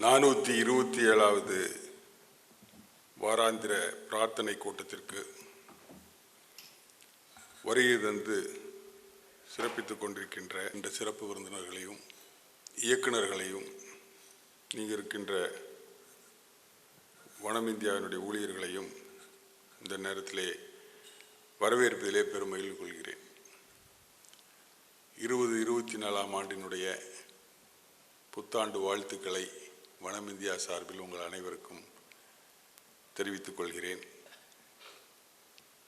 நானூற்றி இருபத்தி ஏழாவது வாராந்திர பிரார்த்தனை கூட்டத்திற்கு வருகை தந்து சிறப்பித்துக் கொண்டிருக்கின்ற இந்த சிறப்பு விருந்தினர்களையும் இயக்குனர்களையும் நீங்கள் இருக்கின்ற வனம் இந்தியாவினுடைய ஊழியர்களையும் இந்த நேரத்திலே வரவேற்பதிலே பெருமையில் கொள்கிறேன். இருபது இருபத்தி நாலாம் ஆண்டினுடைய புத்தாண்டு வாழ்த்துக்களை வனம் இந்தியா சார்பில் உங்கள் அனைவருக்கும் தெரிவித்துக் கொள்கிறேன்.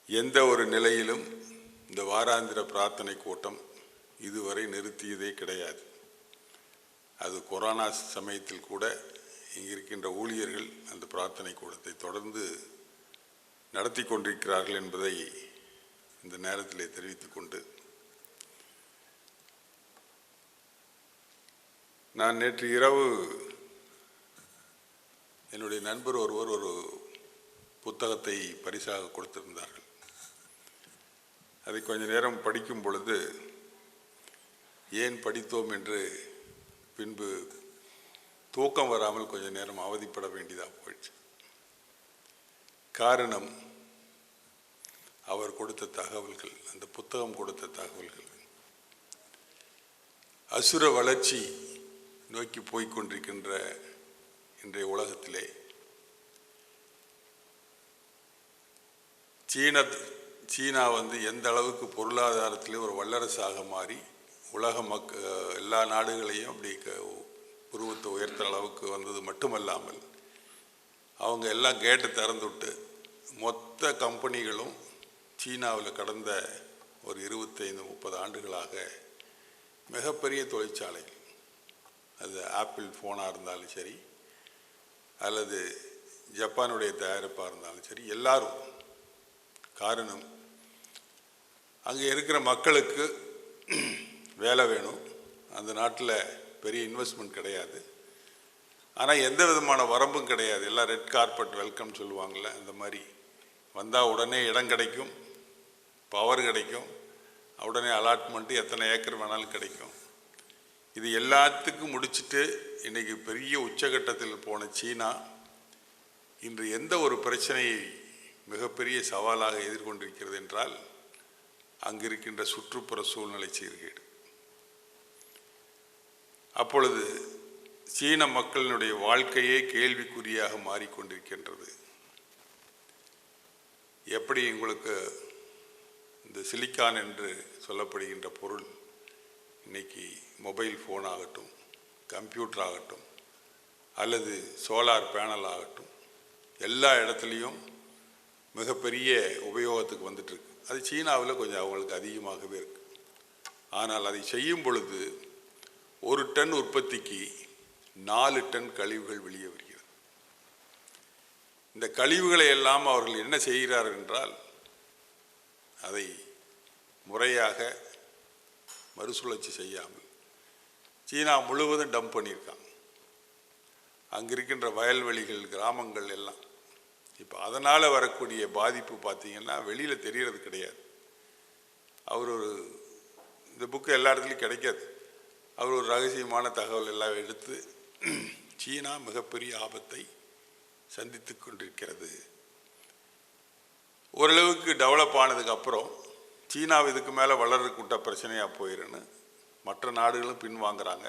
எந்த ஒரு நிலையிலும் இந்த வாராந்திர பிரார்த்தனை கூட்டம் இதுவரை நிறுத்தியதே கிடையாது. அது கொரோனா சமயத்தில் கூட இங்கே இருக்கின்ற ஊழியர்கள் அந்த பிரார்த்தனை கூட்டத்தை தொடர்ந்து நடத்தி கொண்டிருக்கிறார்கள் என்பதை இந்த நேரத்திலே தெரிவித்துக் கொண்டு நான் நேற்று இரவு என்னுடைய நண்பர் ஒருவர் ஒரு புத்தகத்தை பரிசாக கொடுத்திருந்தார்கள். அதை கொஞ்ச நேரம் படிக்கும் பொழுது ஏன் படித்தோம்? என்று பின்பு தூக்கம் வராமல் கொஞ்ச நேரம் அவதிப்பட வேண்டியதாக போயிடுச்சு. காரணம் அவர் கொடுத்த தகவல்கள் அந்த புத்தகம் கொடுத்த தகவல்கள். அசுர வளர்ச்சி நோக்கி போய்க்கொண்டிருக்கின்ற இன்றைய உலகத்திலே. சீன சீனா வந்து எந்த அளவுக்கு பொருளாதாரத்திலே ஒரு வல்லரசாக மாறி உலக மக்க எல்லா நாடுகளையும் அப்படி க- உருவத்தை உயர்த்த அளவுக்கு வந்தது மட்டுமல்லாமல் அவங்க எல்லாம் கேட்டை திறந்துவிட்டு மொத்த கம்பெனிகளும் சீனாவில் கடந்த ஒரு இருபத்தைந்து முப்பது ஆண்டுகளாக மிகப்பெரிய தொழிற்சாலைகள். அது ஆப்பிள் ஃபோனாக இருந்தாலும் சரி அல்லது ஜப்பானுடைய தயாரிப்பாக இருந்தாலும் சரி எல்லாரும் காரணம் அங்கே இருக்கிற மக்களுக்கு வேலை வேணும். அந்த நாட்டில் பெரிய இன்வெஸ்ட்மெண்ட் கிடையாது. ஆனால் எந்த விதமான வரம்பும் கிடையாது. எல்லாம் ரெட் கார்பெட் வெல்கம் சொல்லுவாங்கள்ல அந்த மாதிரி. வந்தால் உடனே இடம் கிடைக்கும் பவர் கிடைக்கும் உடனே அலாட்மெண்ட்டு எத்தனை ஏக்கர் வேணாலும் கிடைக்கும். இது எல்லாத்துக்கும் முடிச்சிட்டு இன்றைக்கி பெரிய உச்சகட்டத்தில் போன சீனா இன்று எந்த ஒரு பிரச்சனையை மிகப்பெரிய சவாலாக எதிர்கொண்டிருக்கிறது என்றால் அங்கு இருக்கின்ற சுற்றுப்புற சூழ்நிலை சீர்கேடு. அப்பொழுது சீன மக்களினுடைய வாழ்க்கையே கேள்விக்குறியாக மாறிக்கொண்டிருக்கின்றது. எப்படி உங்களுக்கு இந்த சிலிக்கான் என்று சொல்லப்படுகின்ற பொருள் இன்னைக்கு மொபைல் ஃபோன் ஆகட்டும் கம்ப்யூட்டர் ஆகட்டும் அல்லது சோலார் பேனல் ஆகட்டும் எல்லா இடத்துலையும் மிகப்பெரிய உபயோகத்துக்கு வந்துட்டுருக்கு. அது சீனாவில் கொஞ்சம் அவங்களுக்கு அதிகமாகவே இருக்குது ஆனால் அதை செய்யும் பொழுது ஒரு டன் உற்பத்திக்கு நாலு டன் கழிவுகள் வெளியே வருகிறது. இந்த கழிவுகளை எல்லாம் அவர்கள் என்ன செய்கிறார்கள் என்றால் அதை முறையாக மறுசுழற்சி செய்யாமல். சீனா முழுவதும் டம்ப் பண்ணியிருக்காங்க. அங்கே இருக்கின்ற வயல்வெளிகள் கிராமங்கள் எல்லாம். இப்போ அதனால் வரக்கூடிய பாதிப்பு பார்த்தீங்கன்னா வெளியில் தெரிகிறது கிடையாது. அவர் ஒரு இந்த புக்கு எல்லா இடத்துலையும் கிடைக்காது. அவர் ஒரு ரகசியமான தகவல் எல்லாம் எடுத்து சீனா மிகப்பெரிய ஆபத்தை சந்தித்து கொண்டிருக்கிறது. ஓரளவுக்கு டெவலப் ஆனதுக்கு அப்புறம் சீனா இதுக்கு மேலே வளர்றதுக்குட்ட பிரச்சனையாக போயிருன்னு மற்ற நாடுகளும் பின்வாங்குறாங்க.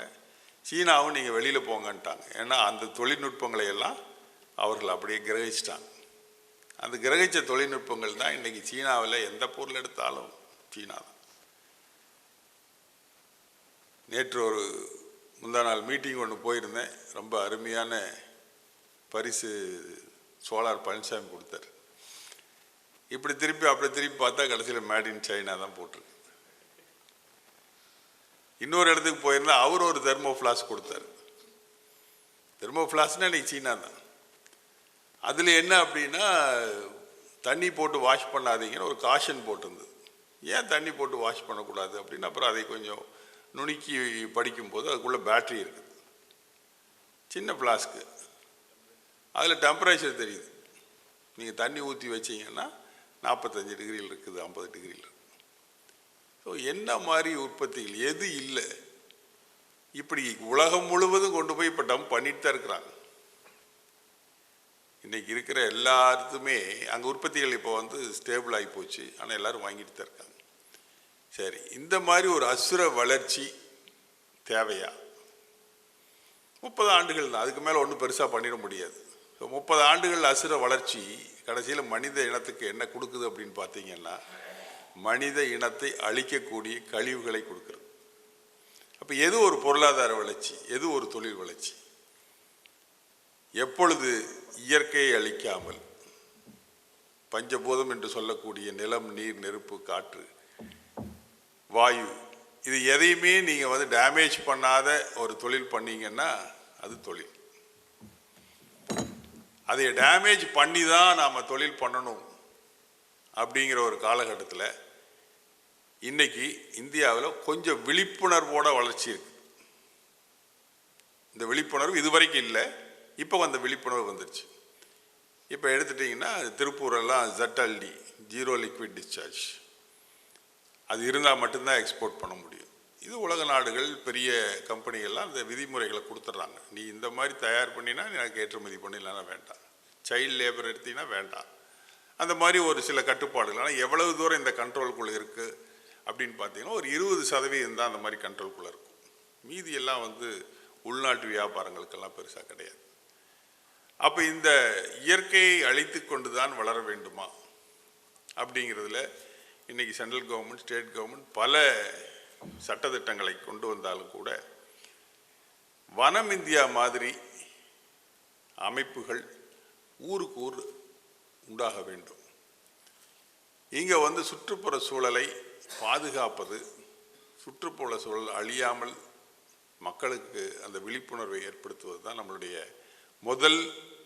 சீனாவும் நீங்கள் வெளியில் போங்கன்ட்டாங்க. ஏன்னா அந்த தொழில்நுட்பங்களை எல்லாம் அவர்கள் அப்படியே கிரகிச்சிட்டாங்க. அந்த கிரகிச்ச தொழில்நுட்பங்கள் தான் இன்றைக்கி சீனாவில் எந்த பொருள் எடுத்தாலும் சீனா தான். நேற்று ஒரு முந்தா நாள் மீட்டிங் ஒன்று போயிருந்தேன். ரொம்ப அருமையான பரிசு சோலார் பழனிசாமி கொடுத்தாரு. இப்படி திருப்பி அப்படி திருப்பி பார்த்தா கடைசியில் மேட் இன் சைனா தான் போட்டிருக்கு. இன்னொரு இடத்துக்கு போயிருந்தா அவர் ஒரு தெர்மோ ஃப்ளாஸ் கொடுத்தாரு. தெர்மோ ஃப்ளாஸ்னா இன்னைக்கு சீனா தான். அதில் என்ன அப்படின்னா தண்ணி போட்டு வாஷ் பண்ணாதீங்கன்னு ஒரு காஷன் போட்டிருந்தது. ஏன் தண்ணி போட்டு வாஷ் பண்ணக்கூடாது அப்படின்னு அப்புறம் அதை கொஞ்சம் நுணுக்கி படிக்கும்போது அதுக்குள்ளே பேட்ரி இருக்குது. சின்ன ஃப்ளாஸ்க்கு அதில் டெம்பரேச்சர் தெரியுது. நீங்கள் தண்ணி ஊற்றி வச்சீங்கன்னா நாற்பத்தஞ்சு டிகிரியில் இருக்குது ஐம்பது டிகிரியில் இருக்குது. ஸோ என்ன மாதிரி உற்பத்திகள் எது இல்லை? இப்படி உலகம் முழுவதும் கொண்டு போய் இப்போ டம்ப் பண்ணிட்டு தான் இருக்கிறாங்க. இன்றைக்கி இருக்கிற எல்லாத்துமே அங்கே உற்பத்திகள் இப்போ வந்து ஸ்டேபிள் ஆகி போச்சு. ஆனால் எல்லாரும் வாங்கிட்டு தான் இருக்காங்க. சரி இந்த மாதிரி ஒரு அசுர வளர்ச்சி தேவையா? முப்பது ஆண்டுகள் தான். அதுக்கு மேலே ஒன்றும் பெருசாக பண்ணிட முடியாது. ஸோ முப்பது ஆண்டுகள் அசுர வளர்ச்சி கடைசியில் மனித இனத்துக்கு என்ன கொடுக்குது அப்படின்னு பார்த்தீங்கன்னா மனித இனத்தை அழிக்கக்கூடிய கழிவுகளை கொடுக்குறது. அப்போ எது ஒரு பொருளாதார வளர்ச்சி? எது ஒரு தொழில் வளர்ச்சி? எப்பொழுது இயற்கையை அழிக்காமல் பஞ்சபூதம் என்று சொல்லக்கூடிய நிலம் நீர் நெருப்பு காற்று வாயு இது எதையுமே நீங்கள் வந்து டேமேஜ் பண்ணாத ஒரு தொழில் பண்ணீங்கன்னா அது தொழில். அதை டேமேஜ் பண்ணி தான் நாம் தொழில் பண்ணணும் அப்படிங்கிற ஒரு காலகட்டத்தில் இன்னைக்கு இந்தியாவில் கொஞ்சம் விழிப்புணர்வோட வளர்ச்சி இருக்கு. இந்த விழிப்புணர்வு இதுவரைக்கும் இல்லை இப்போ அந்த விழிப்புணர்வு வந்துருச்சு. இப்போ எடுத்துட்டிங்கன்னா திருப்பூரெல்லாம் ZLD ஜீரோ லிக்விட் டிஸ்சார்ஜ் அது இருந்தால் மட்டும்தான் எக்ஸ்போர்ட் பண்ண முடியும். இது உலக நாடுகள் பெரிய கம்பெனிகள்லாம் அந்த விதிமுறைகளை கொடுத்துட்றாங்க. நீ இந்த மாதிரி தயார் பண்ணினா எனக்கு ஏற்றுமதி பண்ணிடலாம் வேண்டாம். சைல்டு லேபர் எடுத்தீங்கன்னா வேண்டாம். அந்த மாதிரி ஒரு சில கட்டுப்பாடுகள். ஆனால் எவ்வளவு தூரம் இந்த கண்ட்ரோலுக்குள்ளே இருக்குது அப்படின்னு பார்த்தீங்கன்னா ஒரு இருபது சதவீதம் தான் அந்த மாதிரி கண்ட்ரோல்குள்ளே இருக்கும். மீதி எல்லாம் வந்து உள்நாட்டு வியாபாரங்களுக்கெல்லாம் பெருசாக கிடையாது. அப்போ இந்த இயற்கையை அழித்து கொண்டு தான் வளர வேண்டுமா? அப்படிங்கிறதுல இன்னைக்கு சென்ட்ரல் கவர்மெண்ட் ஸ்டேட் கவர்மெண்ட் பல சட்டத்திட்டங்களை கொண்டு வந்தாலும் கூட வனம் இந்தியா மாதிரி அமைப்புகள் ஊருக்கு ஊர் உண்டாக வேண்டும். இங்கே வந்து சுற்றுப்புற சூழலை பாதுகாப்பது சுற்றுப்புற சூழல் அழியாமல் மக்களுக்கு அந்த விழிப்புணர்வை ஏற்படுத்துவது தான் நம்மளுடைய முதல்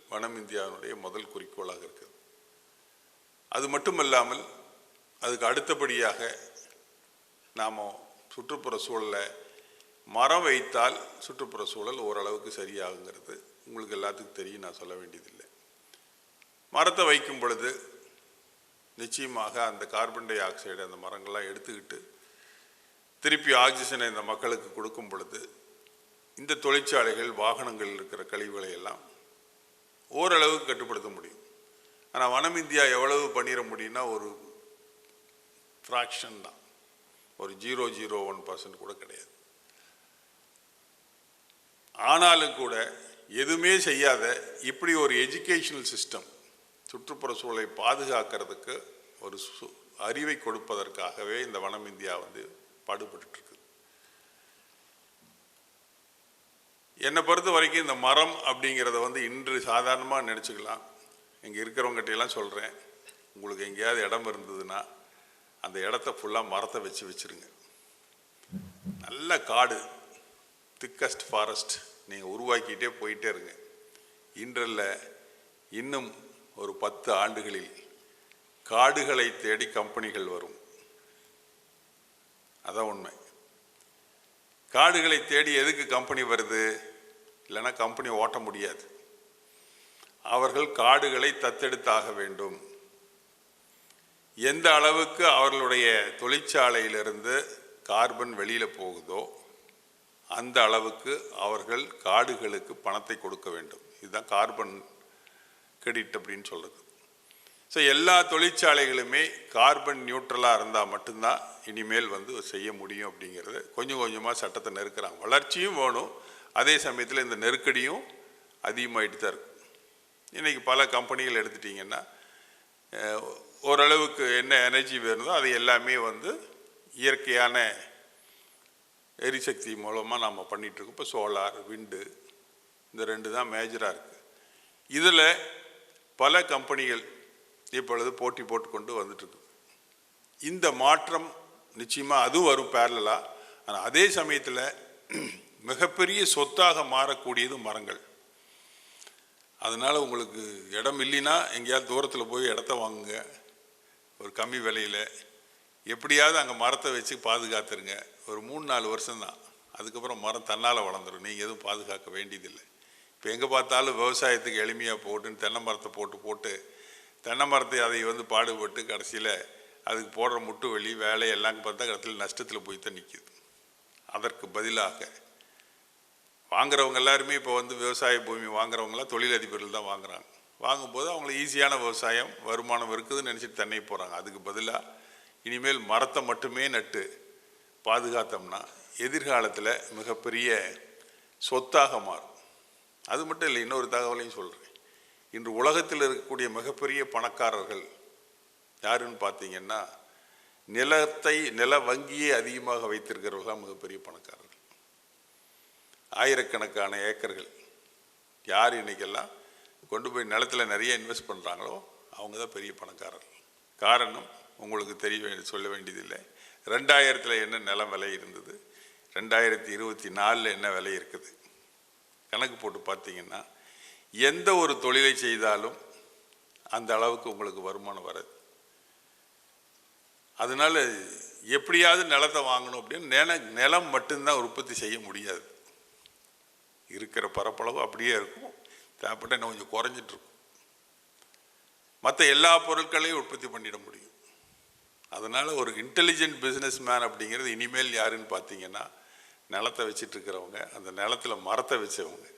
வனம் இந்தியாவினுடைய முதல் குறிக்கோளாக இருக்குது அது மட்டுமல்லாமல் அதுக்கு அடுத்தபடியாக நாம் சுற்றுப்புற சூழலை மரம் வைத்தால் சுற்றுப்புற சூழல் ஓரளவுக்கு சரியாகுங்கிறது. உங்களுக்கு எல்லாத்துக்கும் தெரியும் நான் சொல்ல வேண்டியதில்லை. மரத்தை வைக்கும் பொழுது நிச்சயமாக அந்த கார்பன் டை ஆக்சைடு அந்த மரங்கள்லாம் எடுத்துக்கிட்டு திருப்பி ஆக்சிஜனை இந்த மக்களுக்கு கொடுக்கும் பொழுது இந்த தொழிற்சாலைகள் வாகனங்கள் இருக்கிற கழிவுகளை எல்லாம் ஓரளவுக்கு கட்டுப்படுத்த முடியும். ஆனால் வனம் இந்தியா எவ்வளவு பண்ணிட முடியும்னா ஒரு ஃப்ராக்ஷன் தான். ஒரு ஜீரோ ஜீரோ ஒன் பர்சன்ட் கூட கிடையாது. ஆனாலும் கூட எதுவுமே செய்யாத இப்படி ஒரு எஜுகேஷனல் சிஸ்டம் சுற்றுப்புற சூழலை பாதுகாக்கிறதுக்கு ஒரு சு- அறிவை கொடுப்பதற்காகவே இந்த வனம் இந்தியா வந்து பாடுபட்டு இருக்கு என்னை பொறுத்த வரைக்கும் இந்த மரம் அப்படிங்கிறத வந்து இன்று சாதாரணமாக நினச்சிக்கலாம். இங்கே இருக்கிறவங்ககிட்ட எல்லாம் சொல்கிறேன் உங்களுக்கு எங்கேயாவது இடம் இருந்ததுன்னா அந்த இடத்த ஃபுல்லாக மரத்தை வச்சு வச்சிருங்க. நல்ல காடு திக்கஸ்ட் ஃபாரஸ்ட் நீங்கள் உருவாக்கிட்டே போயிட்டே இருங்க. இன்றல்ல இன்னும் ஒரு பத்து ஆண்டுகளில் காடுகளை தேடி கம்பெனிகள் வரும். அதான் உண்மை. காடுகளை தேடி எதுக்கு கம்பெனி வருது? இல்லைன்னா கம்பெனி ஓட்ட முடியாது. அவர்கள் காடுகளை தத்தெடுத்தாக வேண்டும். எந்த அளவுக்கு அவர்களுடைய தொழிற்சாலையிலிருந்து கார்பன் வெளியில் போகுதோ அந்த அளவுக்கு அவர்கள் காடுகளுக்கு பணத்தை கொடுக்க வேண்டும். இதுதான் கார்பன் கிரெடிட் அப்படின்னு சொல்கிறது ஸோ எல்லா தொழிற்சாலைகளுமே கார்பன் நியூட்ரலாக இருந்தால் மட்டும்தான் இனிமேல் வந்து செய்ய முடியும் அப்படிங்கிறது கொஞ்சம் கொஞ்சமாக சட்டத்தை நெருக்கிறாங்க. வளர்ச்சியும் வேணும். அதே சமயத்தில் இந்த நெருக்கடியும் அதிகமாகிட்டு தான் இருக்கும் இன்றைக்கி பல கம்பெனிகள் எடுத்துட்டிங்கன்னா ஓரளவுக்கு என்ன எனர்ஜி வேணுதோ அது எல்லாமே வந்து இயற்கையான எரிசக்தி மூலமாக நம்ம பண்ணிகிட்ருக்கோம் இப்போ சோலார் விண்டு இந்த ரெண்டு தான் மேஜராக இருக்குது இதில் பல கம்பெனிகள் இப்பொழுது போட்டி போட்டுக்கொண்டு வந்துட்டுருக்கு இந்த மாற்றம் நிச்சயமாக அதுவும் வரும் பேரலாக ஆனால் அதே சமயத்தில் மிகப்பெரிய சொத்தாக மாறக்கூடியது மரங்கள். அதனால் உங்களுக்கு இடம் இல்லைன்னா எங்கேயாவது தூரத்தில் போய் இடத்த வாங்குங்க. ஒரு கம்மி விலையில் எப்படியாவது அங்கே மரத்தை வச்சு பாதுகாத்துருங்க. ஒரு மூணு நாலு வருஷம்தான். அதுக்கப்புறம் மரம் தன்னால் வளர்ந்துடும் நீங்கள் எதுவும் பாதுகாக்க வேண்டியதில்லை. இப்போ எங்கே பார்த்தாலும் விவசாயத்துக்கு எளிமையாக போட்டுன்னு தென்னை மரத்தை போட்டு போட்டு தென்னை மரத்தை அதை வந்து பாடுபட்டு கடைசியில் அதுக்கு போடுற முட்டு வலி வேலை எல்லாம் பார்த்தா கடைசியில் நஷ்டத்தில் போய் தான் நிற்கிது அதற்கு பதிலாக வாங்குறவங்க எல்லாருமே இப்போ வந்து விவசாய பூமி வாங்குறவங்களாம் தொழிலதிபர்கள் தான் வாங்குறாங்க. வாங்கும்போது அவங்களுக்கு ஈஸியான விவசாயம் வருமானம் இருக்குதுன்னு நினச்சிட்டு தண்ணி போகிறாங்க அதுக்கு பதிலாக இனிமேல் மரத்தை மட்டுமே நட்டு பாதுகாத்தோம்னா எதிர்காலத்தில் மிகப்பெரிய சொத்தாக மாறும். அது மட்டும் இல்லை இன்னொரு தகவலையும் சொல்கிறேன் இன்று உலகத்தில் இருக்கக்கூடிய மிகப்பெரிய பணக்காரர்கள் யாருன்னு பார்த்தீங்கன்னா நிலத்தை நில வங்கியே அதிகமாக வைத்திருக்கிறவர்கள் தான் மிகப்பெரிய பணக்காரர்கள். ஆயிரக்கணக்கான ஏக்கர்கள். யார் இன்னைக்கெல்லாம் கொண்டு போய் நிலத்தில் நிறைய இன்வெஸ்ட் பண்ணுறாங்களோ அவங்க தான் பெரிய பணக்காரர்கள். காரணம் உங்களுக்கு தெரிய சொல்ல வேண்டியதில்லை. ரெண்டாயிரத்தில் என்ன நிலம் விலை இருந்தது? ரெண்டாயிரத்தி இருபத்தி நாலில் என்ன விலை இருக்குது? கணக்கு போட்டு பார்த்தீங்கன்னா எந்த ஒரு தொழிலை செய்தாலும் அந்த அளவுக்கு உங்களுக்கு வருமானம் வராது. அதனால எப்படியாவது நிலத்தை வாங்கணும் அப்படின்னு நில நிலம் மட்டும்தான் உற்பத்தி செய்ய முடியாது. இருக்கிற பரப்பளவு அப்படியே இருக்கும். தேவைப்பட்ட இன்னும் கொஞ்சம் குறைஞ்சிட்டு இருக்கும் மற்ற எல்லா பொருட்களையும் உற்பத்தி பண்ணிட முடியும். அதனால் ஒரு இன்டெலிஜென்ட் பிஸ்னஸ் மேன் அப்படிங்கிறது இனிமேல் யாருன்னு பார்த்தீங்கன்னா நிலத்தை வச்சிட்டு இருக்கிறவங்க அந்த நிலத்தில் மரத்தை வச்சவங்க.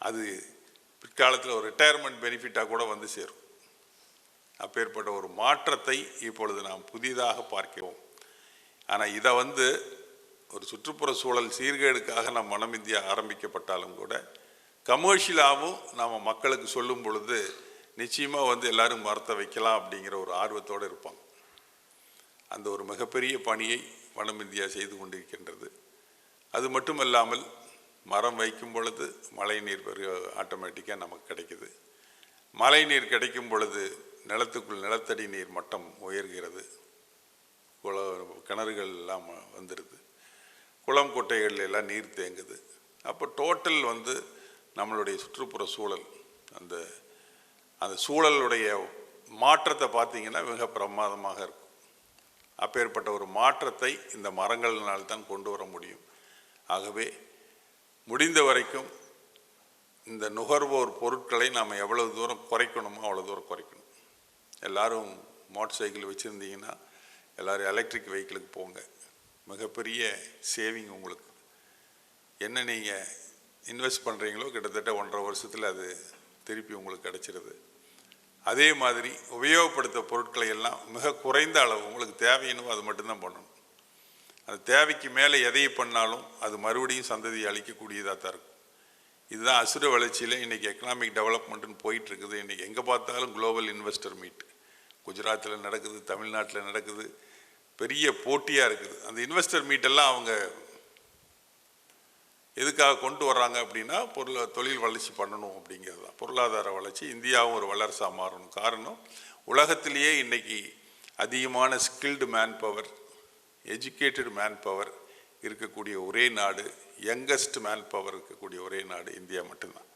அது பிற்காலத்தில் ஒரு ரிட்டையர்மெண்ட் பெனிஃபிட்டாக கூட வந்து சேரும். அப்பேற்பட்ட ஒரு மாற்றத்தை இப்பொழுது நாம் புதிதாக பார்க்கிறோம். ஆனால் இதை வந்து ஒரு சுற்றுப்புற சூழல் சீர்கேடுக்காக நம் மனம் இந்தியா ஆரம்பிக்கப்பட்டாலும் கூட கமர்ஷியலாகவும் நாம் மக்களுக்கு சொல்லும் பொழுது நிச்சயமாக வந்து எல்லாரும் மரத்தை வைக்கலாம் அப்படிங்கிற ஒரு ஆர்வத்தோடு இருப்பாங்க அந்த ஒரு மிகப்பெரிய பணியை வனம் இந்தியா செய்து கொண்டிருக்கின்றது. அது மட்டுமல்லாமல் மரம் வைக்கும் பொழுது மழை நீர் ஆட்டோமேட்டிக்காக நமக்கு கிடைக்குது. மழை நீர் கிடைக்கும் பொழுது நிலத்துக்குள் நிலத்தடி நீர் மட்டம் உயர்கிறது. குள கிணறுகள் எல்லாம் வந்துடுது குளம் குட்டைகள் எல்லாம் நீர் தேங்குது. அப்போ டோட்டல் வந்து நம்மளுடைய சுற்றுப்புற சூழல் அந்த அந்த சூழலுடைய மாற்றத்தை பார்த்தீங்கன்னா மிக பிரமாதமாக இருக்கும். அப்பேற்பட்ட ஒரு மாற்றத்தை இந்த மரங்களினால் தான் கொண்டு வர முடியும். ஆகவே முடிந்த வரைக்கும் இந்த நுகர்வோர் பொருட்களை நாம் எவ்வளவு தூரம் குறைக்கணுமோ அவ்வளோ தூரம் குறைக்கணும். எல்லாரும் மோட்டர் சைக்கிள் வச்சுருந்தீங்கன்னா எல்லோரும் எலக்ட்ரிக் வெஹிக்கிளுக்கு போங்க. மிகப்பெரிய சேவிங் உங்களுக்கு. என்ன நீங்கள் இன்வெஸ்ட் பண்ணுறீங்களோ கிட்டத்தட்ட ஒன்றரை வருஷத்தில் அது திருப்பி உங்களுக்கு கிடச்சிருது. அதே மாதிரி உபயோகப்படுத்த பொருட்களை எல்லாம் மிக குறைந்த அளவு உங்களுக்கு தேவையினும் அது மட்டும்தான் பண்ணணும். அந்த தேவைக்கு மேலே எதை பண்ணாலும் அது மறுபடியும் சந்ததியை அளிக்கக்கூடியதாக தான் இருக்கும். இதுதான் அசுர வளர்ச்சியில் இன்றைக்கி எக்கனாமிக் டெவலப்மெண்ட்டுன்னு போயிட்டு இருக்குது இன்றைக்கி எங்கே பார்த்தாலும் குளோபல் இன்வெஸ்டர் மீட் குஜராத்தில் நடக்குது தமிழ்நாட்டில் நடக்குது. பெரிய போட்டியாக இருக்குது. அந்த இன்வெஸ்டர் மீட்டெல்லாம் அவங்க எதுக்காக கொண்டு வர்றாங்க அப்படின்னா பொருள் தொழில் வளர்ச்சி பண்ணணும் அப்படிங்கிறது தான். பொருளாதார வளர்ச்சி இந்தியாவும் ஒரு வல்லரசாக மாறணும். காரணம் உலகத்திலேயே இன்னைக்கு அதிகமான skilled man power educated man power இருக்கக்கூடிய ஒரே நாடு யங்கஸ்ட் மேன் பவர் இருக்கக்கூடிய ஒரே நாடு இந்தியா மட்டும்தான்.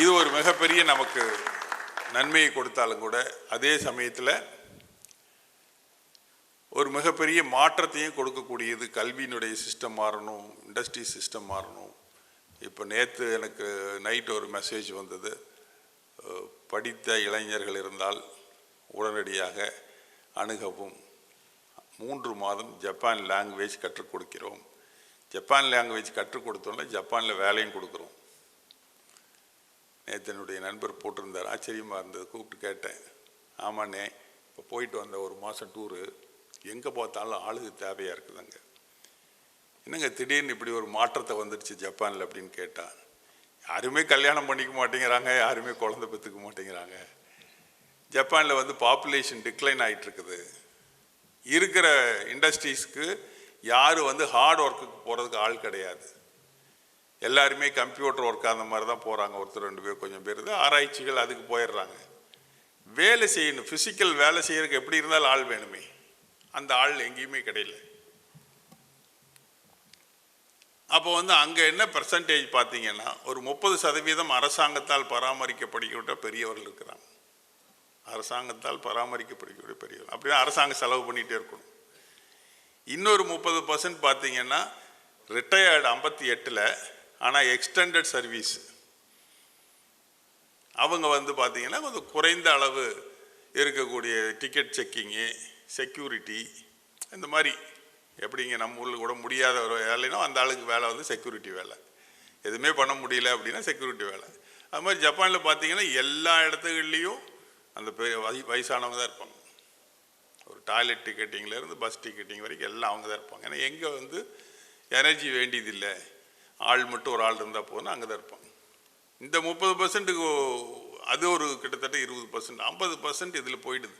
இது ஒரு மிகப்பெரிய நமக்கு நன்மையை கொடுத்தாலும் கூட அதே சமயத்தில் ஒரு மிகப்பெரிய மாற்றத்தையும் கொடுக்கக்கூடியது கல்வியினுடைய சிஸ்டம் மாறணும் இண்டஸ்ட்ரி சிஸ்டம் மாறணும். இப்போ நேற்று எனக்கு நைட் ஒரு மெசேஜ் வந்தது. படித்த இளைஞர்கள் இருந்தால் உடனடியாக அணுகவும். மூன்று மாதம் ஜப்பான் லாங்குவேஜ் கற்றுக் கொடுக்கிறோம். ஜப்பான் லாங்குவேஜ் கற்றுக் கொடுத்தோம்னா ஜப்பானில் வேலையும் கொடுக்குறோம். நேற்று என்னுடைய நண்பர் போட்டிருந்தார். ஆச்சரியமாக இருந்தது. கூப்பிட்டு கேட்டேன். ஆமாண்ணே இப்போ போயிட்டு வந்த ஒரு மாதம் டூரு எங்கே பார்த்தாலும் ஆளுக்கு தேவையாக இருக்குதுங்க. என்னங்க திடீர்னு இப்படி ஒரு மாற்றத்தை வந்துடுச்சு ஜப்பானில் அப்படின்னு கேட்டால் யாருமே கல்யாணம் பண்ணிக்க மாட்டேங்கிறாங்க யாருமே குழந்தை பெற்றுக்க மாட்டேங்கிறாங்க. ஜப்பானில் வந்து பாப்புலேஷன் டிக்ளைன் ஆகிட்டு இருக்குது இருக்கிற இண்டஸ்ட்ரீஸ்க்கு யார் வந்து ஹார்ட் ஒர்க்குக்கு போகிறதுக்கு ஆள் கிடையாது. எல்லாருமே கம்ப்யூட்டர் ஒர்க் அந்த மாதிரி தான் போகிறாங்க ஒருத்தர் ரெண்டு பேர் கொஞ்சம் பேர் தான். ஆராய்ச்சிகள் அதுக்கு போயிடுறாங்க. வேலை செய்யணும் ஃபிசிக்கல் வேலை செய்கிறதுக்கு எப்படி இருந்தாலும் ஆள் வேணுமே. அந்த ஆள் எங்கேயுமே கிடையல. அப்போ வந்து அங்கே என்ன பெர்சன்டேஜ் பார்த்தீங்கன்னா ஒரு முப்பது சதவீதம் அரசாங்கத்தால் பராமரிக்கப்படுகின்ற பெரியவர்கள் இருக்கிறாங்க. அரசாங்கத்தால் பராமரிக்கப்படுகிற பெரியவர்கள். அப்படின்னா அரசாங்கம் செலவு பண்ணிகிட்டே இருக்கணும். இன்னொரு முப்பது பர்சன்ட் பார்த்தீங்கன்னா ரிட்டையர்டு ஐம்பத்தி எட்டில் ஆனால் எக்ஸ்டெண்டட் சர்வீஸ் அவங்க வந்து பார்த்தீங்கன்னா கொஞ்சம் குறைந்த அளவு இருக்கக்கூடிய டிக்கெட் செக்கிங்கு செக்யூரிட்டி இந்த மாதிரி எப்படிங்க நம்ம ஊரில் கூட முடியாத ஒரு வேலைன்னா அந்த ஆளுக்கு வேலை வந்து செக்யூரிட்டி வேலை. எதுவுமே பண்ண முடியல அப்படின்னா செக்யூரிட்டி வேலை. அது மாதிரி ஜப்பானில் பார்த்தீங்கன்னா எல்லா இடத்துகள்லேயும் அந்த பெரிய வய வயசானவங்க தான் இருப்பாங்க. ஒரு டாய்லெட் டிக்கெட்டிங்லேருந்து பஸ் டிக்கெட்டிங் வரைக்கும் எல்லாம் அவங்க தான் இருப்பாங்க. ஏன்னா எங்கே வந்து எனர்ஜி வேண்டியதில்லை. ஆள் மட்டும் ஒரு ஆள் இருந்தால் போதும் அங்கே தான் இருப்பாங்க. இந்த முப்பது பர்சன்ட்டுக்கு அது ஒரு கிட்டத்தட்ட இருபது பர்சன்ட் ஐம்பது பர்சன்ட் இதில் போயிடுது.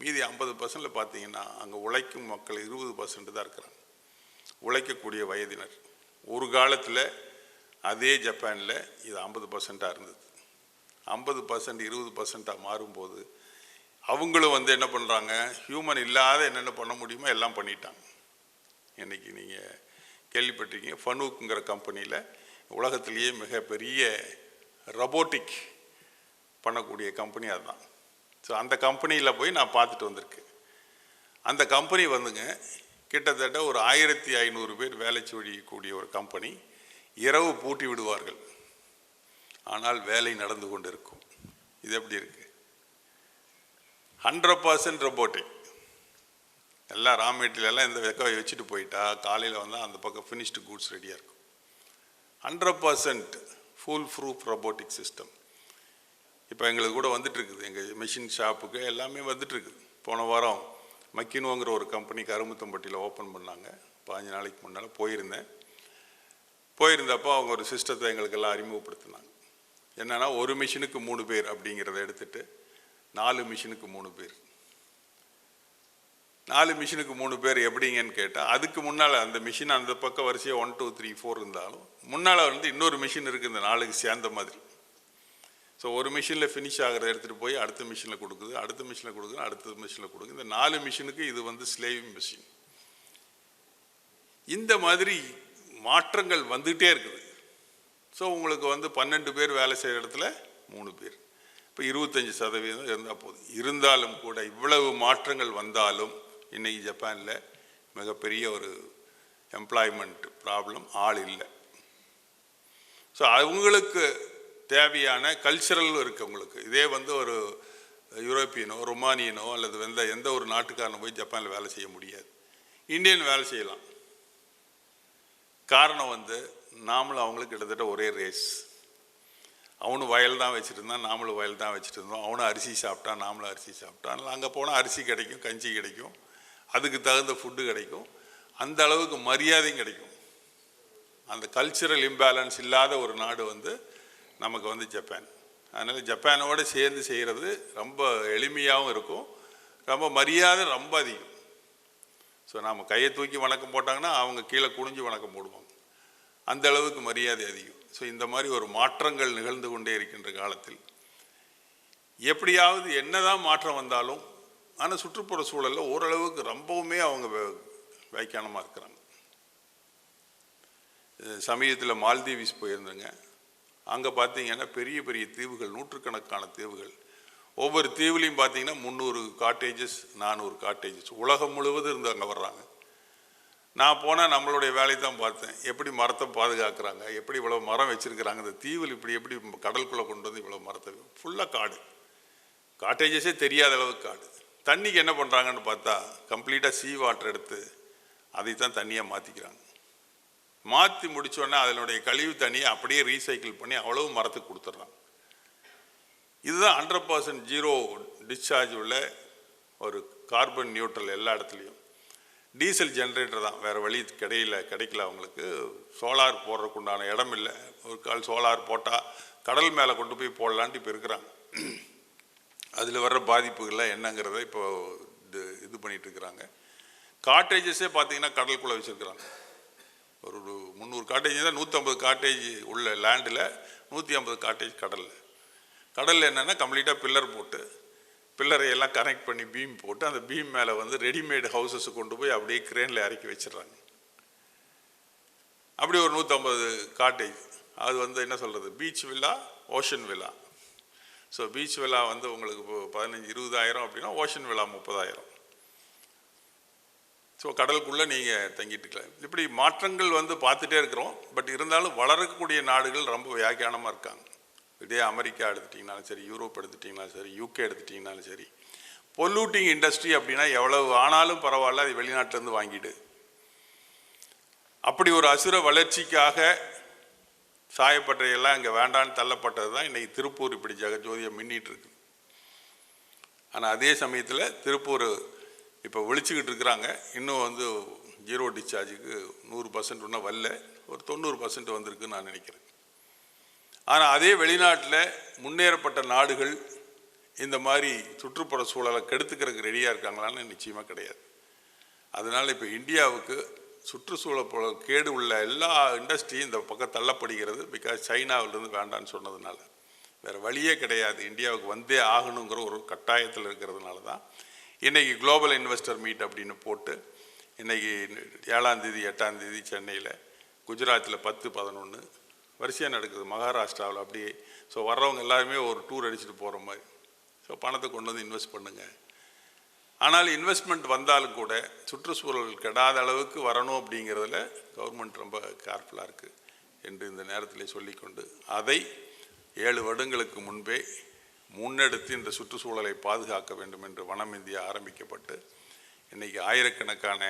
மீதி ஐம்பது பர்சன்டில் பார்த்தீங்கன்னா அங்கே உழைக்கும் மக்கள் இருபது பர்சன்ட் தான் இருக்கிறாங்க. உழைக்கக்கூடிய வயதினர். ஒரு காலத்தில் அதே ஜப்பானில் இது ஐம்பது பர்சண்ட்டாக இருந்தது. ஐம்பது பர்சன்ட் இருபது பர்சண்ட்டாக மாறும்போது அவங்களும் வந்து என்ன பண்ணுறாங்க ஹியூமன் இல்லாத என்னென்ன பண்ண முடியுமோ எல்லாம் பண்ணிட்டாங்க. இன்றைக்கி நீங்கள் கேள்விப்பட்டிருக்கீங்க ஃபனூக்குங்கிற கம்பெனியில் உலகத்திலேயே மிகப்பெரிய ரொபோட்டிக் பண்ணக்கூடிய கம்பெனி அதுதான். ஸோ அந்த கம்பெனியில் போய் நான் பார்த்துட்டு வந்திருக்கேன். அந்த கம்பெனி வந்துங்க கிட்டத்தட்ட ஒரு ஆயிரத்தி ஐநூறு பேர் வேலை செய்யக்கூடிய ஒரு கம்பெனி இரவு பூட்டி விடுவார்கள். ஆனால் வேலை நடந்து கொண்டு இருக்கும் இது எப்படி இருக்குது ஹண்ட்ரட் பர்சன்ட் ரொபோட்டிக் எல்லாம் ரா மெட்டீரியலெல்லாம் இந்த பக்கம் வச்சுட்டு போயிட்டா காலையில் வந்தால் அந்த பக்கம் ஃபினிஷ்டு கூட்ஸ் ரெடியாக இருக்கும். Hundred percent full proof robotic system இப்போ எங்களுக்கு கூட வந்துட்டுருக்குது. எங்கள் மிஷின் ஷாப்புக்கு எல்லாமே வந்துட்டுருக்குது. போன வாரம் மக்கினோங்கிற ஒரு கம்பெனி கருமுத்தம்பட்டியில் ஓப்பன் பண்ணாங்க. பாஞ்சு நாளைக்கு முன்னால் போயிருந்தேன். போயிருந்தப்போ அவங்க ஒரு சிஸ்டத்தை எங்களுக்கு எல்லாம் அறிமுகப்படுத்தினாங்க. என்னென்னா ஒரு மிஷினுக்கு மூணு பேர் அப்படிங்கிறத எடுத்துகிட்டு நாலு மிஷினுக்கு மூணு பேர். நாலு மிஷினுக்கு மூணு பேர் எப்படிங்கன்னு கேட்டால் அதுக்கு முன்னால் அந்த மிஷின் அந்த பக்கம் வரிசையாக ஒன் டூ த்ரீ ஃபோர் இருந்தாலும் முன்னால் வந்து இன்னொரு மிஷின் இருக்குது இந்த நாளுக்கு சேர்ந்த மாதிரி. ஸோ ஒரு மிஷினில் ஃபினிஷ் ஆகிறத எடுத்துகிட்டு போய் அடுத்த மிஷினில் கொடுக்குது அடுத்த மிஷினில் கொடுக்குது அடுத்த மிஷினில் கொடுக்குது. இந்த நாலு மிஷினுக்கு இது வந்து ஸ்லேவிங் மிஷின் இந்த மாதிரி மாற்றங்கள் வந்துகிட்டே இருக்குது. ஸோ உங்களுக்கு வந்து பன்னெண்டு பேர் வேலை செய்கிற இடத்துல மூணு பேர். இப்போ இருபத்தஞ்சி சதவீதம் இருந்தால் போதும். இருந்தாலும் கூட இவ்வளவு மாற்றங்கள் வந்தாலும் இன்னைக்கு ஜப்பானில் மிகப்பெரிய ஒரு எம்ப்ளாய்மெண்ட் ப்ராப்ளம் ஆள் இல்லை. ஸோ அவங்களுக்கு தேவையான கல்ச்சரல் இருக்குது உங்களுக்கு. இதே வந்து ஒரு யூரோப்பியனோ ரொமானியனோ அல்லது எந்த எந்த ஒரு நாட்டுக்காரனோ போய் ஜப்பானில் வேலை செய்ய முடியாது. இந்தியன் வேலை செய்யலாம். காரணம் வந்து நாமளும் அவங்களுக்கு கிட்டத்தட்ட ஒரே ரேஸ் அவனும் வயல் தான் வச்சுருந்தான் நாமளும் வயல் தான் வச்சுருந்தோம். அவனும் அரிசி சாப்பிட்டான் நாமளும் அரிசி சாப்பிட்டான். அங்கே போனால் அரிசி கிடைக்கும் கஞ்சி கிடைக்கும். அதுக்கு தகுந்த ஃபுட்டு கிடைக்கும். அந்த அளவுக்கு மரியாதையும் கிடைக்கும். அந்த கல்ச்சுரல் இம்பேலன்ஸ் இல்லாத ஒரு நாடு வந்து நமக்கு வந்து ஜப்பான். அதனால் ஜப்பானோடு சேர்ந்து செய்கிறது ரொம்ப எளிமையாகவும் இருக்கும். ரொம்ப மரியாதை ரொம்ப அதிகம். ஸோ நாம் கையை தூக்கி வணக்கம் போட்டாங்கன்னா அவங்க கீழே குனிஞ்சு வணக்கம் போடுவாங்க. அந்த அளவுக்கு மரியாதை அதிகம். ஸோ இந்த மாதிரி ஒரு மாற்றங்கள் நிகழ்ந்து கொண்டே இருக்கின்ற காலத்தில் எப்படியாவது என்னதான் மாற்றம் வந்தாலும் ஆனால் சுற்றுப்புற சூழலில் ஓரளவுக்கு ரொம்பவுமே அவங்க வைக்கானமாக இருக்கிறாங்க. சமீபத்தில் மால்தீவிஸ் போயிருந்தேங்க. அங்கே பார்த்தீங்கன்னா பெரிய பெரிய தீவுகள் நூற்றுக்கணக்கான தீவுகள். ஒவ்வொரு தீவுலையும் பார்த்தீங்கன்னா முந்நூறு காட்டேஜஸ் நானூறு காட்டேஜஸ் உலகம் முழுவதும் இருந்து அங்கே வர்றாங்க. நான் போனால் நம்மளுடைய வேலையை தான் பார்த்தேன். எப்படி மரத்தை பாதுகாக்கிறாங்க? எப்படி இவ்வளோ மரம் வச்சுருக்கிறாங்க? இந்த தீவில் இப்படி எப்படி கடலுக்குள்ளே கொண்டு வந்து இவ்வளோ மரத்தை ஃபுல்லாக காடு. காட்டேஜஸே தெரியாத அளவுக்கு காடு. தண்ணிக்கு என்ன பண்ணுறாங்கன்னு பார்த்தா கம்ப்ளீட்டாக சீ வாட்டர் எடுத்து அதை தான் தண்ணியாக மாற்றிக்கிறாங்க மாற்றி முடித்தோடனே அதனுடைய கழிவு தண்ணியை அப்படியே ரீசைக்கிள் பண்ணி அவ்வளவு மரத்துக்கு கொடுத்துட்றான் இதுதான் ஹண்ட்ரட் பர்சன்ட் ஜீரோ டிஸ்சார்ஜ் உள்ள ஒரு கார்பன் நியூட்ரல் எல்லா இடத்துலையும். டீசல் ஜென்ரேட்டர் தான். வேறு வழி கிடையில கிடைக்கல அவங்களுக்கு. சோலார் போடுறதுக்கு உண்டான இடம் இல்லை. ஒரு கால் சோலார் போட்டால் கடல் மேலே கொண்டு போய் போடலான்ட்டு இப்போ இருக்கிறாங்க. அதில் வர்ற பாதிப்புகள்லாம் என்னங்கிறத இப்போ இது இது பண்ணிகிட்ருக்குறாங்க இருக்கிறாங்க. காட்டேஜஸே பார்த்தீங்கன்னா கடலுக்குள்ளே வச்சுருக்குறாங்க. ஒரு ஒரு முந்நூறு காட்டேஜ் தான் நூற்றம்பது காட்டேஜ் உள்ள லேண்டில் நூற்றி ஐம்பது காட்டேஜ் கடலில். கடலில் என்னென்னா கம்ப்ளீட்டாக பில்லர் போட்டு பில்லரை எல்லாம் கனெக்ட் பண்ணி பீம் போட்டு அந்த பீம் மேலே வந்து ரெடிமேட் ஹவுசஸ் கொண்டு போய் அப்படியே கிரேனில் இறக்கி வச்சிடுறாங்க. அப்படி ஒரு நூற்றம்பது காட்டேஜ் அது வந்து என்ன சொல்கிறது beach villa ocean villa so beach villa வந்து உங்களுக்கு இப்போ பதினஞ்சு இருபதாயிரம் அப்படின்னா ஓஷன் வில்லா முப்பதாயிரம். ஸோ கடலுக்குள்ளே நீங்கள் தங்கிட்டுக்கலாம் இப்படி மாற்றங்கள் வந்து பார்த்துட்டே இருக்கிறோம். பட் இருந்தாலும் வளரக்கூடிய நாடுகள் ரொம்ப வியாக்கியானமாக இருக்காங்க. இதே அமெரிக்கா எடுத்துட்டிங்கனாலும் சரி யூரோப் எடுத்துட்டிங்கனாலும் சரி யூகே எடுத்துட்டிங்கனாலும் சரி. பொல்யூட்டிங் இண்டஸ்ட்ரி அப்படின்னா எவ்வளவு ஆனாலும் பரவாயில்ல அது வெளிநாட்டிலேருந்து வாங்கிடு. அப்படி ஒரு அசுர வளர்ச்சிக்காக சாயப்பட்டறையெல்லாம் இங்கே வேண்டான்னு தள்ளப்பட்டது தான் இன்றைக்கி திருப்பூர் இப்படி ஜெகஜோதியை மின்னிட்டு இருக்கு. ஆனால் அதே சமயத்தில் திருப்பூர் இப்போ ஒழிச்சிக்கிட்டு இருக்கிறாங்க. இன்னும் வந்து ஜீரோ டிஸ்சார்ஜுக்கு நூறு பர்சன்ட் ஒன்றும் வரல. ஒரு தொண்ணூறு பர்சன்ட் வந்திருக்குன்னு நான் நினைக்கிறேன். ஆனால் அதே வெளிநாட்டில் முன்னேறப்பட்ட நாடுகள் இந்த மாதிரி சுற்றுப்புற சூழலை கெடுத்துக்கிறதுக்கு ரெடியாக இருக்காங்களான்னு நிச்சயமாக கிடையாது. அதனால் இப்போ இந்தியாவுக்கு சுற்றுச்சூழல் கேடு உள்ள எல்லா இண்டஸ்ட்ரியும் இந்த பக்கம் தள்ளப்படுகிறது. பிகாஸ் சைனாவிலேருந்து வேண்டான்னு சொன்னதுனால. வேறு வழியே கிடையாது. இந்தியாவுக்கு வந்தே ஆகணுங்கிற ஒரு கட்டாயத்தில் இருக்கிறதுனால தான் இன்றைக்கி குளோபல் இன்வெஸ்டர் மீட் அப்படின்னு போட்டு இன்றைக்கி ஏழாந்தேதி எட்டாந்தேதி சென்னையில் குஜராத்தில் பத்து பதினொன்று வரிசையாக நடக்குது மகாராஷ்டிராவில் அப்படியே. ஸோ வர்றவங்க எல்லாருமே ஒரு டூர் அடிச்சுட்டு போகிற மாதிரி. ஸோ பணத்தை கொண்டு வந்து இன்வெஸ்ட் பண்ணுங்கள் ஆனால் இன்வெஸ்ட்மெண்ட் வந்தாலும் கூட சுற்றுச்சூழல் கெடாத அளவுக்கு வரணும் அப்படிங்கிறதுல கவர்மெண்ட் ரொம்ப கேர்ஃபுல்லாக இருக்குது என்று இந்த நேரத்தில் சொல்லிக்கொண்டு அதை ஏழு வருடங்களுக்கு முன்பே முன்னெடுத்து இந்த சுற்றுச்சூழலை பாதுகாக்க வேண்டும் என்று வனம் இந்தியா ஆரம்பிக்கப்பட்டு இன்றைக்கி ஆயிரக்கணக்கான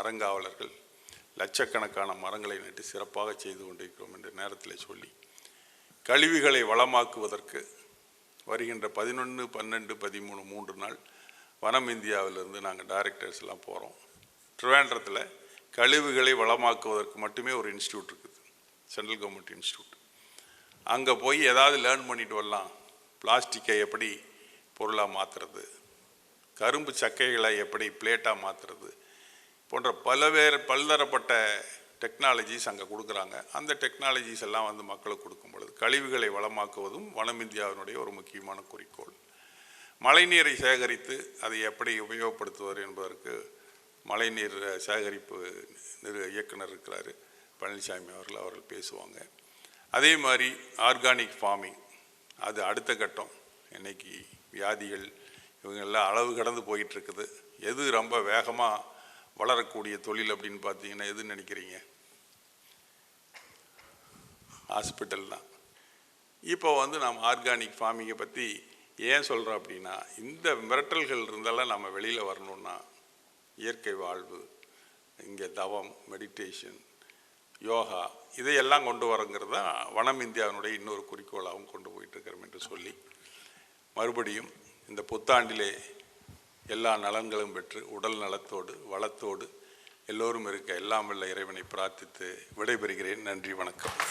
அறங்காவலர்கள் லட்சக்கணக்கான மரங்களை நட்டு சிறப்பாக செய்து கொண்டிருக்கிறோம் என்ற நேரத்தில் சொல்லி கழிவுகளை வளமாக்குவதற்கு வருகின்ற பதினொன்று பன்னெண்டு பதிமூணு மூன்று நாள் வனம் இந்தியாவிலிருந்து நாங்கள் டைரக்டர்ஸ் எல்லாம் போகிறோம் ட்ரிவாண்டத்தில் கழிவுகளை வளமாக்குவதற்கு மட்டுமே ஒரு இன்ஸ்டியூட் இருக்குது சென்ட்ரல் கவர்மெண்ட் இன்ஸ்டியூட். அங்கே போய் ஏதாவது லேர்ன் பண்ணிட்டு வரலாம். பிளாஸ்டிக்கை எப்படி பொருளாக மாற்றுறது கரும்பு சக்கைகளை எப்படி பிளேட்டாக மாற்றுறது போன்ற பலவேறு பல்தரப்பட்ட டெக்னாலஜிஸ் அங்கே கொடுக்குறாங்க. அந்த டெக்னாலஜிஸ் எல்லாம் வந்து மக்களுக்கு கொடுக்கும் பொழுது கழிவுகளை வளமாக்குவதும் வனம் இந்தியாவினுடைய ஒரு முக்கியமான குறிக்கோள். மழைநீரை சேகரித்து அதை எப்படி உபயோகப்படுத்துவது என்பதற்கு மழைநீர் சேகரிப்பு நிறு இயக்குனர் இருக்கிறாரு. பழனிசாமி அவர்கள் அவர்கள் பேசுவாங்க. அதே மாதிரி ஆர்கானிக் ஃபார்மிங். அது அடுத்த கட்டம். இன்னைக்கு வியாதிகள் இவங்கெல்லாம் அளவு கடந்து போயிட்டுருக்குது. எது ரொம்ப வேகமாக வளரக்கூடிய தொழில் அப்படின்னு பார்த்தீங்கன்னா எதுன்னு நினைக்கிறீங்க? ஹாஸ்பிட்டல் தான். இப்போ வந்து நாம் ஆர்கானிக் ஃபார்மிங்கை பற்றி ஏன் சொல்கிறோம் அப்படின்னா இந்த மிரட்டல்கள் இருந்தாலும் நம்ம வெளியில் வரணுன்னா இயற்கை வாழ்வு இங்கே தவம் மெடிடேஷன் யோகா இதையெல்லாம் கொண்டு வரங்கிறது தான் வனம் இந்தியாவினுடைய இன்னொரு குறிக்கோளாகவும் கொண்டு போயிட்டு இருக்கிறோம் என்று சொல்லி மறுபடியும் இந்த புத்தாண்டிலே எல்லா நலன்களும் பெற்று உடல் நலத்தோடு வளத்தோடு எல்லோரும் இருக்க எல்லாம் வல்ல இறைவனை பிரார்த்தித்து விடைபெறுகிறேன். நன்றி வணக்கம்.